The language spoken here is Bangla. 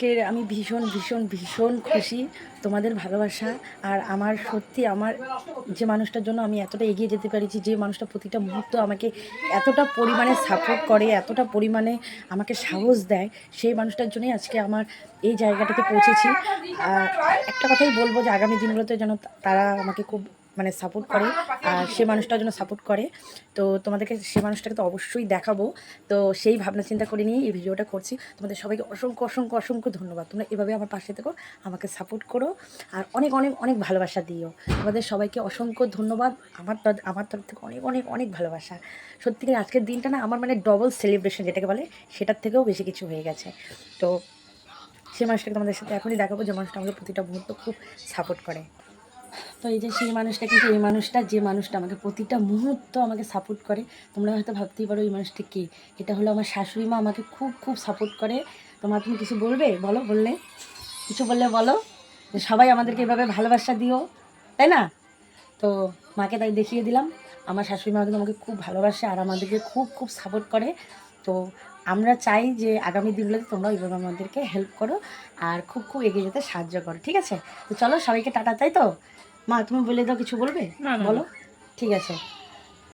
আজকের আমি ভীষণ ভীষণ ভীষণ খুশি। তোমাদের ভালোবাসা আর আমার সত্যি আমার যে মানুষটার জন্য আমি এতটা এগিয়ে যেতে পেরেছি, যে মানুষটা প্রতিটা মুহূর্ত আমাকে এতটা পরিমাণে সাপোর্ট করে, এতটা পরিমাণে আমাকে সাহস দেয়, সেই মানুষটার জন্যই আজকে আমার এই জায়গাটাতে পৌঁছেছি। একটা কথাই বলব যে আগামী দিনগুলোতে যেন তারা আমাকে খুব মানে সাপোর্ট করে, আর সে মানুষটার জন্য সাপোর্ট করে। তো তোমাদেরকে সে মানুষটাকে তো অবশ্যই দেখাবো। তো সেই ভাবনা চিন্তা করে নিয়ে এই ভিডিওটা করছি। তোমাদের সবাইকে অসংখ্য অসংখ্য অসংখ্য ধন্যবাদ। তোমরা এভাবে আমার পাশে থেকো, আমাকে সাপোর্ট করো। আর অনেক অনেক অনেক ভালোবাসা দিও। তোমাদের সবাইকে অসংখ্য ধন্যবাদ। আমার আমার তরফ থেকে অনেক অনেক অনেক ভালোবাসা। সত্যি আজকের দিনটা না আমার মানে ডবল সেলিব্রেশন যেটাকে বলে, সেটার থেকেও বেশি কিছু হয়ে গেছে। তো সে মানুষটাকে তোমাদের সাথে এখনই দেখাবো যে মানুষটা আমাদের প্রতিটা মুহূর্ত খুব সাপোর্ট করে। তো এই যে সেই মানুষটা কিন্তু এই মানুষটা, যে মানুষটা আমাকে প্রতিটা মুহূর্ত আমাকে সাপোর্ট করে, তোমরা হয়তো ভাবতেই পারো এই মানুষটা কে? এটা হলো আমার শাশুড়ি মা আমাকে খুব খুব সাপোর্ট করে। তোমার তুমি কিছু বলবে? বলো, বললে? কিছু বললে বলো? যে সবাই আমাদেরকে এভাবে ভালোবাসা দিও, তাই না? তো মাকে তাই দেখিয়ে দিলাম। আমার শাশুড়ি মা কিন্তু আমাকে খুব ভালোবাসে আর আমাদেরকে খুব খুব সাপোর্ট করে। তো আমরা চাই যে আগামী দিনগুলোতে তোমরা ওইভাবে আমাদেরকে হেল্প করো আর খুব খুব এগিয়ে যেতে সাহায্য করো ঠিক আছে? তো চলো সবাইকে টাটা তাই তো? মা তুমি বলে দাও কিছু বলবে? বলো। ঠিক আছে।